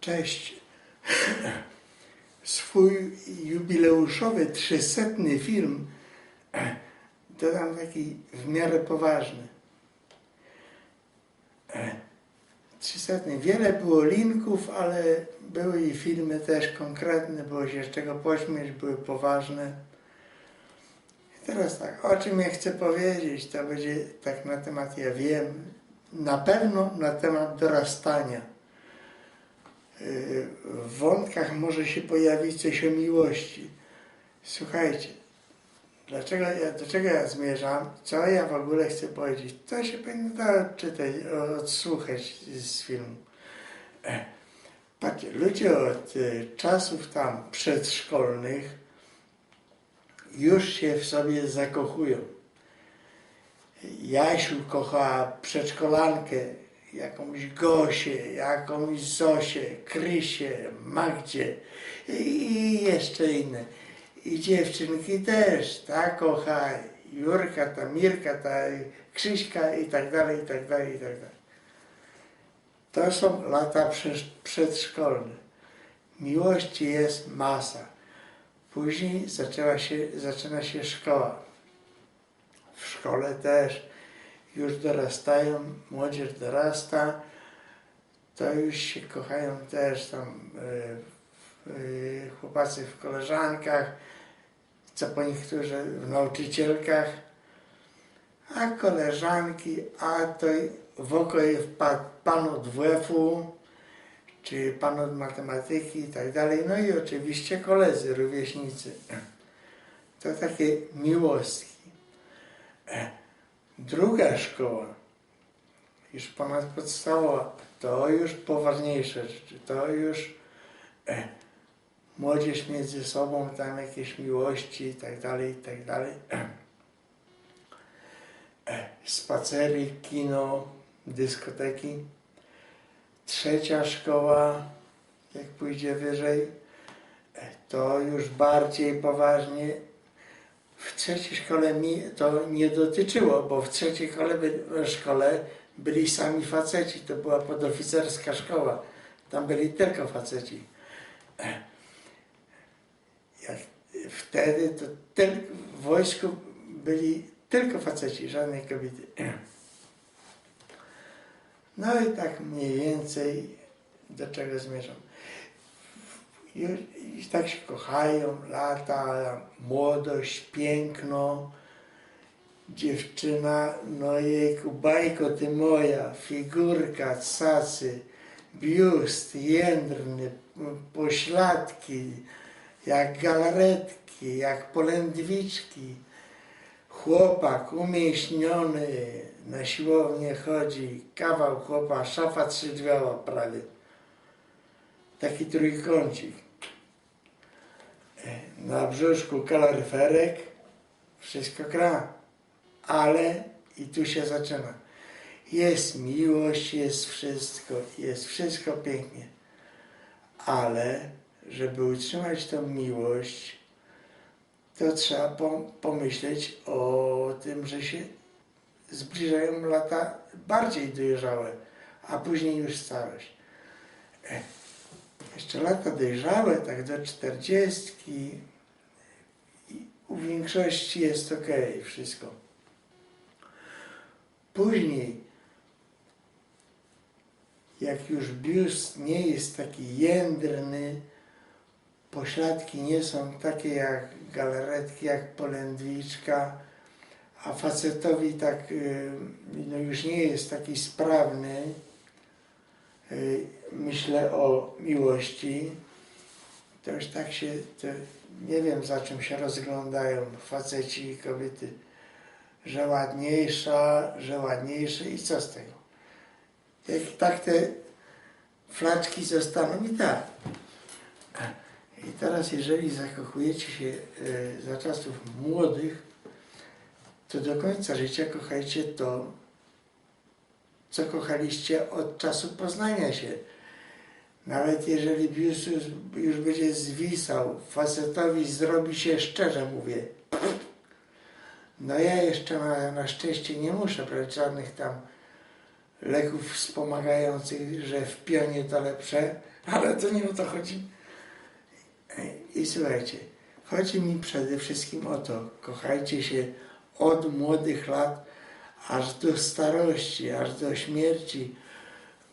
Cześć. Swój jubileuszowy 300 film dodam taki w miarę poważny. 300. Wiele było linków, ale były i filmy też konkretne, było się z czego pośmieć, były poważne. I teraz tak, o czym ja chcę powiedzieć, to będzie tak na temat, ja wiem, na pewno na temat dorastania. W wątkach może się pojawić coś o miłości. Słuchajcie, dlaczego ja, do czego ja zmierzam? Co ja w ogóle chcę powiedzieć? To się powinno odczytać, odsłuchać z filmu. Patrzcie, ludzie od czasów tam przedszkolnych już się w sobie zakochują. Jasiu kocha przedszkolankę, jakąś Gosię, jakąś Zosię, Krysię, Magdzie i jeszcze inne. I dziewczynki też, ta kocha Jurka, ta Mirka, ta Krzyśka i tak dalej, i tak dalej, i tak dalej. To są lata przedszkolne. Miłości jest masa. Później zaczęła się, zaczyna się szkoła. W szkole też już dorastają, młodzież dorasta, to już się kochają też tam y, y, chłopacy w koleżankach, co po niektórzy w nauczycielkach, a koleżanki, a to w oko wpadł pan od WF-u, czy pan od matematyki i tak dalej, no i oczywiście koledzy, rówieśnicy. To takie miłostki. Druga szkoła, już ponadpodstawowa, to już poważniejsze rzeczy, to już e, młodzież między sobą, tam jakieś miłości i tak dalej, i tak dalej. E, spacery, kino, dyskoteki. Trzecia szkoła, jak pójdzie wyżej, e, to już bardziej poważnie w trzeciej szkole mi to nie dotyczyło, bo w trzeciej szkole, byli sami faceci, to była podoficerska szkoła. Tam byli tylko faceci. Jak wtedy to tylko, w wojsku byli tylko faceci, żadnej kobiety. No i tak mniej więcej do czego zmierzam i, tak się kochają, lata, młodość, piękno, dziewczyna, no jejku, bajko ty moja, figurka, cacy, biust, jędrny, pośladki, jak galaretki, jak polędwiczki. Chłopak umieśniony, na siłownię chodzi, kawał chłopa, szafa trzydrzwiowa prawie. Taki trójkącik na brzuszku kaloryferek, wszystko gra, ale i tu się zaczyna. Jest miłość, jest wszystko, jest wszystko pięknie, ale żeby utrzymać tą miłość, to trzeba pomyśleć o tym, że się zbliżają lata bardziej dojrzałe, a później już starość. Jeszcze lata dojrzałe, tak do czterdziestki, u większości jest ok, wszystko. Później, jak już biust nie jest taki jędrny, pośladki nie są takie jak galaretki, jak polędwiczka, a facetowi tak y, no już nie jest taki sprawny, myślę o miłości, to już tak się, nie wiem za czym się rozglądają faceci i kobiety, że ładniejsza, że ładniejsze i co z tego? Jak tak te flaczki zostaną i tak. I teraz jeżeli zakochujecie się e, za czasów młodych, to do końca życia kochajcie to, co kochaliście od czasu poznania się. Nawet jeżeli biust już, będzie zwisał, facetowi zrobi się, szczerze mówię, no ja jeszcze na szczęście nie muszę brać żadnych tam leków wspomagających, że w pionie to lepsze, ale to nie o to chodzi. I słuchajcie, chodzi mi przede wszystkim o to, kochajcie się od młodych lat aż do starości, aż do śmierci,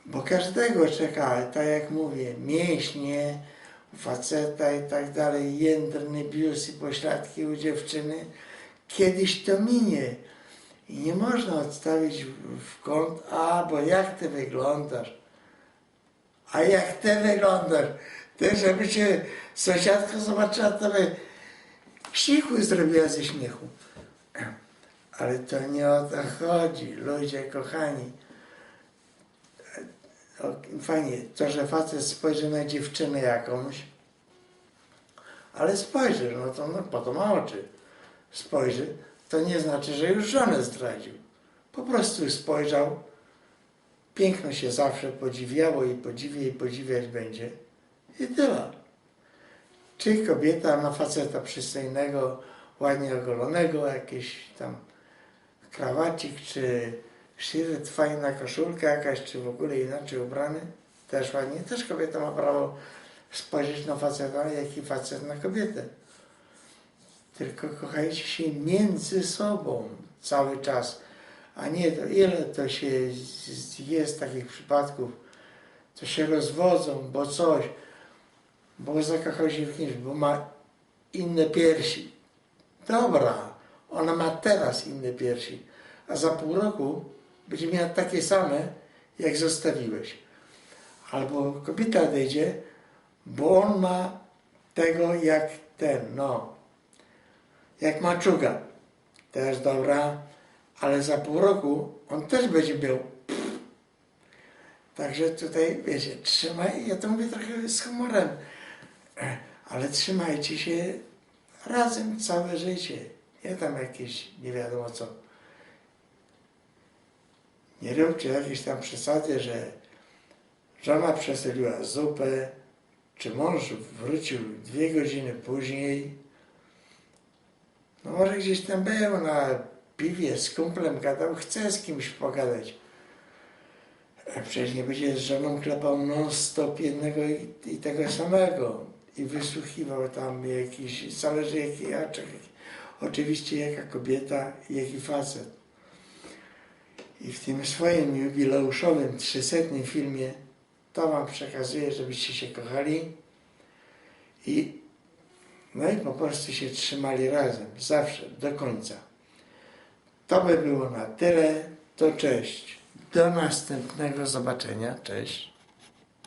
bo każdego czeka, tak jak mówię, mięśnie faceta i tak dalej, jędrny bius i pośladki u dziewczyny. Kiedyś to minie i nie można odstawić w- w kąt, a bo jak ty wyglądasz, a jak ty wyglądasz, ty żeby cię sąsiadka zobaczyła, to by krzyku zrobiła ze śmiechu. Ale to nie o to chodzi, ludzie kochani. Fajnie, to, że facet spojrzy na dziewczynę jakąś, ale spojrzy, no to no, po to ma oczy. Spojrzy, to nie znaczy, że już żonę zdradził. Po prostu spojrzał, piękno się zawsze podziwiało i podziwia i podziwiać będzie. I tyle. Czy kobieta ma faceta przystojnego, ładnie ogolonego, jakiś tam krawacik, czy szyrt, fajna koszulka jakaś, czy w ogóle inaczej ubrany, też ładnie. Też kobieta ma prawo spojrzeć na faceta, jak i facet na kobietę. Tylko kochajcie się między sobą cały czas, a nie to, ile to się jest takich przypadków, to się rozwodzą, bo coś, bo zakochał się w kimś, bo ma inne piersi. Dobra, ona ma teraz inne piersi, a za pół roku będzie miała takie same, jak zostawiłeś. Albo kobieta odejdzie, bo on ma tego jak ten, no, jak maczuga. Też dobra, ale za pół roku on też będzie miał. Także tutaj, wiecie, trzymaj, ja to mówię trochę z humorem, ale trzymajcie się razem całe życie. Nie tam jakieś nie wiadomo co. Nie róbcie jakiejś tam przesady, że żona przesoliła zupę, czy mąż wrócił dwie godziny później. No może gdzieś tam był na piwie z kumplem gadał, chce z kimś pogadać. A przecież nie będzie z żoną klepał non stop jednego i, i tego samego. I wysłuchiwał tam jakiś, zależy jaki, a czekaj, oczywiście jaka kobieta jaki facet. I w tym swoim jubileuszowym 300 filmie to wam przekazuję, żebyście się kochali i no i po prostu się trzymali razem, zawsze, do końca. To by było na tyle. To cześć. Do następnego zobaczenia. Cześć.